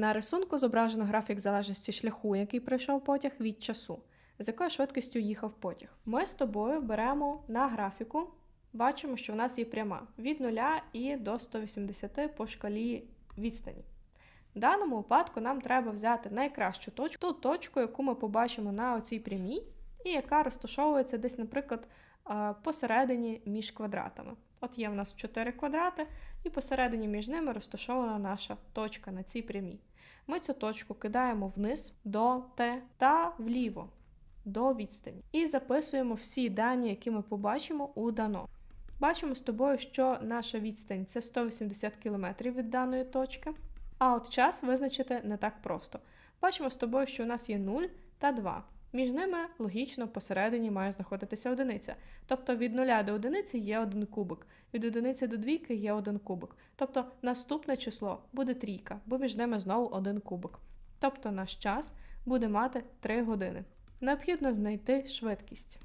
На рисунку зображено графік залежності шляху, який пройшов потяг від часу, з якою швидкістю їхав потяг. Ми з тобою беремо на графіку, бачимо, що в нас є пряма від 0 і до 180 по шкалі відстані. В даному випадку нам треба взяти найкращу точку, ту точку, яку ми побачимо на оцій прямій, і яка розташовується десь, наприклад, посередині між квадратами. От є в нас 4 квадрати, і посередині між ними розташована наша точка на цій прямій. Ми цю точку кидаємо вниз до Т та вліво до відстані. І записуємо всі дані, які ми побачимо у дано. Бачимо з тобою, що наша відстань це 180 км від даної точки. А от час визначити не так просто. Бачимо з тобою, що у нас є 0 та 2. Між ними логічно посередині має знаходитися одиниця. Тобто від 0 до одиниці є один кубик, від одиниці до двійки є один кубик. Тобто наступне число буде трійка, бо між ними знову один кубик. Тобто наш час буде мати 3 години. Необхідно знайти швидкість.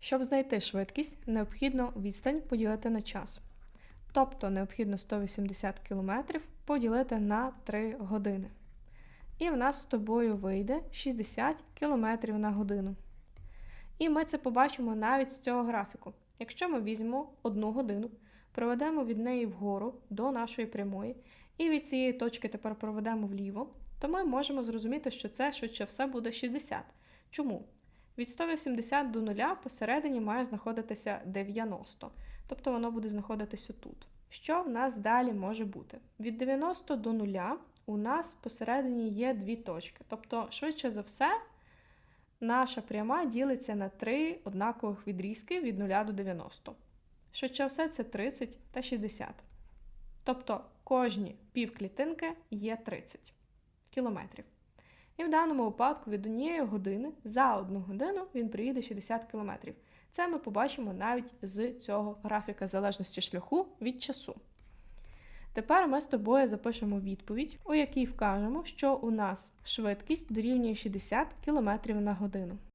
Щоб знайти швидкість, необхідно відстань поділити на час. Тобто необхідно 180 км поділити на 3 години. І в нас з тобою вийде 60 км на годину. І ми це побачимо навіть з цього графіку. Якщо ми візьмемо одну годину, проведемо від неї вгору до нашої прямої, і від цієї точки тепер проведемо вліво, то ми можемо зрозуміти, що це швидше все буде 60. Чому? Від 180 до 0 посередині має знаходитися 90, тобто воно буде знаходитися тут. Що в нас далі може бути? Від 90 до 0 у нас посередині є дві точки. Тобто, швидше за все, наша пряма ділиться на три однакових відрізки від 0 до 90. Швидше все, це 30 та 60. Тобто кожні півклітинки є 30 кілометрів. І в даному випадку від однієї години за одну годину він приїде 60 кілометрів. Це ми побачимо навіть з цього графіка залежності шляху від часу. Тепер ми з тобою запишемо відповідь, у якій вкажемо, що у нас швидкість дорівнює 60 км на годину.